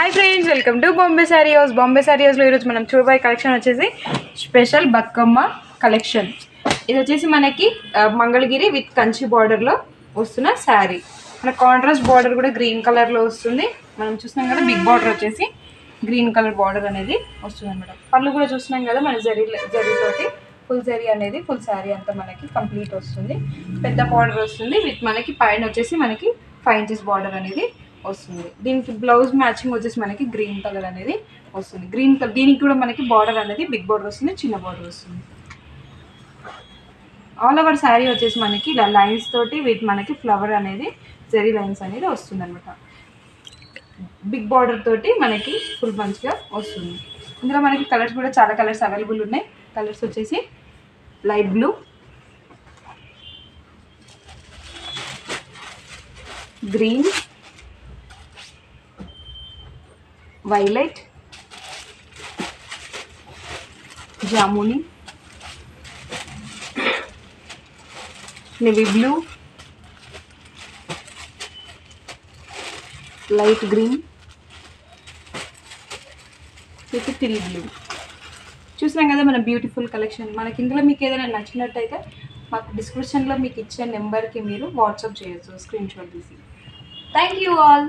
Hi friends welcome to Bombay sari house Bombay sari హౌస్లో ఈరోజు మనం చూడబోయే కలెక్షన్ వచ్చేసి స్పెషల్ బతుకమ్మ కలెక్షన్ ఇది వచ్చేసి మనకి మంగళగిరి విత్ కంచి బార్డర్లో వస్తున్న శారీ మన కాంట్రాస్ట్ బార్డర్ కూడా గ్రీన్ కలర్లో వస్తుంది. మనం చూస్తున్నాం కదా బిగ్ బార్డర్ వచ్చేసి గ్రీన్ కలర్ బార్డర్ అనేది వస్తుంది అనమాట. పళ్ళు కూడా చూస్తున్నాం కదా మన జరీ జరీతోటి ఫుల్ జరీ అనేది ఫుల్ శారీ అంతా మనకి కంప్లీట్ వస్తుంది. పెద్ద బార్డర్ వస్తుంది. విత్ మనకి పైన వచ్చేసి మనకి ఫైవ్ ఇంచెస్ బార్డర్ అనేది వస్తుంది. దీనికి బ్లౌజ్ మ్యాచింగ్ వచ్చేసి మనకి గ్రీన్ కలర్ అనేది వస్తుంది. గ్రీన్ కలర్ దీనికి కూడా మనకి బార్డర్ అనేది బిగ్ బార్డర్ వస్తుంది చిన్న బార్డర్ వస్తుంది. ఆల్ ఓవర్ శారీ వచ్చేసి మనకి ఇలా లైన్స్ తోటి వీటి మనకి ఫ్లవర్ అనేది జరీ లైన్స్ అనేది వస్తుంది అనమాట బిగ్ బార్డర్ తోటి మనకి ఫుల్ మంచిగా వస్తుంది. ఇందులో మనకి కలర్స్ కూడా చాలా కలర్స్ అవైలబుల్ ఉన్నాయి. కలర్స్ వచ్చేసి light blue green violet జాముని navy blue light green with teal blue చూసినాం కదా మన బ్యూటిఫుల్ కలెక్షన్ మనకి ఇందులో మీకు ఏదైనా నచ్చినట్టయితే మాకు డిస్క్రిప్షన్లో మీకు ఇచ్చే నెంబర్కి మీరు వాట్సాప్ చేయొచ్చు స్క్రీన్ షాట్ తీసి. Thank you all